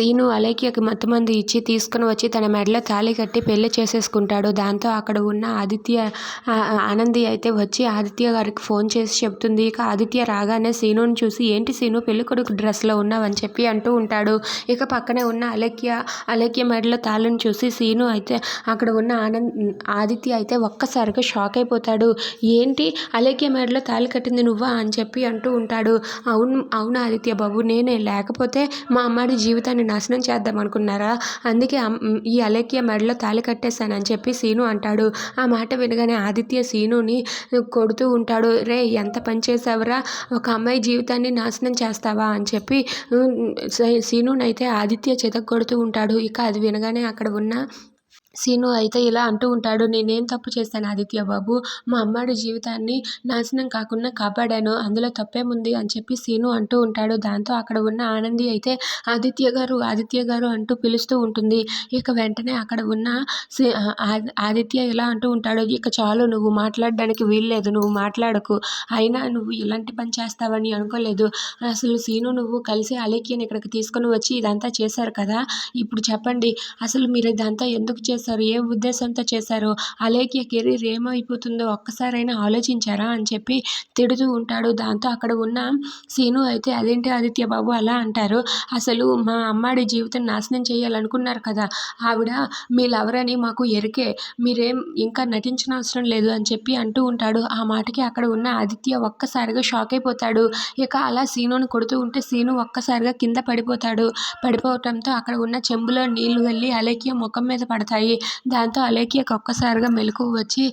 Scene అలేఖ్యకి మత్తుమందు ఇచ్చి తీసుకుని వచ్చి తన మెడలో తాళి కట్టి పెళ్ళి చేసేసుకుంటాడు. దాంతో అక్కడ ఉన్న ఆదిత్య ఆనంది అయితే వచ్చి ఆదిత్య గారికి ఫోన్ చేసి చెప్తుంది. ఇక ఆదిత్య రాగానే సీనుని చూసి ఏంటి సీను పెళ్ళి కొడుకు డ్రెస్లో ఉన్నావని చెప్పి అంటూ ఉంటాడు. ఇక పక్కనే ఉన్న అలేఖ్య అలేఖ్య మెడలో తాళిని చూసి సీను అయితే అక్కడ ఉన్న ఆనంద్ ఆదిత్య అయితే ఒక్కసారిగా షాక్ అయిపోతాడు. ఏంటి? అలేఖ్య మెడలో తాళి కట్టింది నువ్వా? అని చెప్పి అంటూ ఉంటాడు. అవును అవును ఆదిత్య బాబు నేనే. లేకపోతే మా అమ్మాడి జీవితాన్ని నాశనం చేద్దాం అనుకున్నారా? అందుకే ఈ అలేఖ్య మెడలో తాళి కట్టేశానని చెప్పి సీను అంటాడు. ఆ మాట వినగానే ఆదిత్య సీనుని కొడుతూ ఉంటాడు. రే ఎంత పని చేసావురా ఒక అమ్మాయి జీవితాన్ని నాశనం చేస్తావా? అని చెప్పి సీనునైతే ఆదిత్య కొడుతూ ఉంటాడు. ఇక అది వినగానే అక్కడ ఉన్న సీను అయితే ఇలా అంటూ ఉంటాడు నేనేం తప్పు చేశాను ఆదిత్య బాబు? మా అమ్మాడి జీవితాన్ని నాశనం కాకుండా కాపాడాను అందులో తప్పేముంది? అని చెప్పి సీను అంటూ ఉంటాడు. దాంతో అక్కడ ఉన్న ఆనంది అయితే ఆదిత్య గారు ఆదిత్య గారు అంటూ పిలుస్తూ ఉంటుంది. ఇక వెంటనే అక్కడ ఉన్న ఆదిత్య ఇలా అంటూ ఉంటాడు. ఇక చాలు నువ్వు మాట్లాడడానికి వీల్లేదు నువ్వు మాట్లాడకు. అయినా నువ్వు ఇలాంటి పని చేస్తావని అనుకోలేదు. అసలు సీను నువ్వు కలిసి అలేఖ్యని ఇక్కడికి తీసుకొని వచ్చి ఇదంతా చేశారు కదా? ఇప్పుడు చెప్పండి. అసలు మీరు ఇదంతా ఎందుకు చేశారు? చేశారు? ఏ ఉద్దేశంతో చేశారు? అలేఖ్య కెరీర్ ఏమైపోతుందో ఒక్కసారైనా ఆలోచించారా అని చెప్పి తిడుతూ ఉంటాడు. దాంతో అక్కడ ఉన్న సీను అయితే అదేంటి ఆదిత్య బాబు అలా అంటారు? అసలు మా అమ్మాడి జీవితం నాశనం చేయాలనుకున్నారు కదా! ఆవిడ మీ లవరని మాకు ఎరికే. మీరేం ఇంకా నటించిన అవసరం లేదు అని చెప్పి అంటూ ఉంటాడు. ఆ మాటకి అక్కడ ఉన్న ఆదిత్య ఒక్కసారిగా షాక్ అయిపోతాడు. ఇక అలా సీనుని కొడుతూ ఉంటే సీను ఒక్కసారిగా కింద పడిపోతాడు. పడిపోవటంతో అక్కడ ఉన్న చెంబులో నీళ్ళు వెళ్ళి అలేఖ్య ముఖం మీద పడతాయి. దాంతో అలేఖ్యకు ఒక్కసారిగా మెలకువ వచ్చి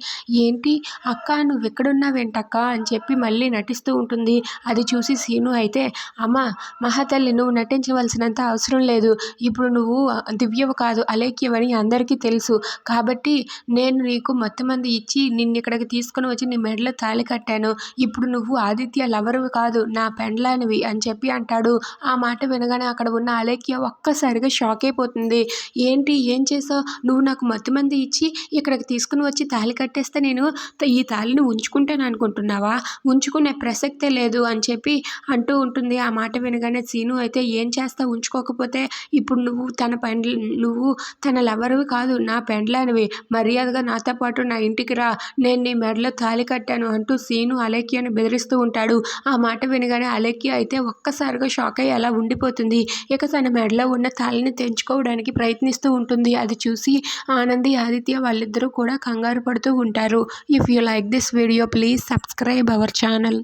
ఏంటి? అక్క నువ్వు ఎక్కడున్నావేంటక్క అని చెప్పి మళ్ళీ నటిస్తూ ఉంటుంది. అది చూసి సీను అయితే అమ్మ మహాతల్లి నువ్వు నటించవలసినంత అవసరం లేదు. ఇప్పుడు నువ్వు దివ్యవు కాదు అలేఖ్యవని అందరికీ తెలుసు. కాబట్టి నేను నీకు మొత్తం మంది ఇచ్చి నిన్ను ఇక్కడికి తీసుకుని వచ్చి నీ మెడలో తాళి కట్టాను. ఇప్పుడు నువ్వు ఆదిత్య లవరువి కాదు నా పెండ్లానివి అని చెప్పి అంటాడు. ఆ మాట వినగానే అక్కడ ఉన్న అలేఖ్య ఒక్కసారిగా షాక్ అయిపోతుంది. ఏంటి? ఏం చేసావు నువ్వు నాకు మత్తు మంది ఇచ్చి ఇక్కడికి తీసుకుని వచ్చి తాళి కట్టేస్తే నేను ఈ తాళిని ఉంచుకుంటాను అనుకుంటున్నావా? ఉంచుకునే ప్రసక్తే లేదు అని చెప్పి అంటూ ఉంటుంది. ఆ మాట వినగానే సీను అయితే ఏం చేస్తా? ఉంచుకోకపోతే ఇప్పుడు నువ్వు తన పెండ్ల నువ్వు తన లవరువి కాదు నా పెండ్లానివి. మర్యాదగా నాతో పాటు నా ఇంటికి రా. నేను నీ మెడలో తాళి కట్టాను అంటూ సీను అలేఖ్యను బెదిరిస్తూ ఉంటాడు. ఆ మాట వినగానే అలేఖ్య అయితే ఒక్కసారిగా షాక్ అయ్యి అలా ఉండిపోతుంది. ఇక తన మెడలో ఉన్న తాళిని తెంచుకోవడానికి ప్రయత్నిస్తూ ఉంటుంది. అది చూసి ఆనంది ఆదిత్య వాళ్ళిద్దరూ కూడా కంగారు పడుతూ ఉంటారు. If you like this video please subscribe our channel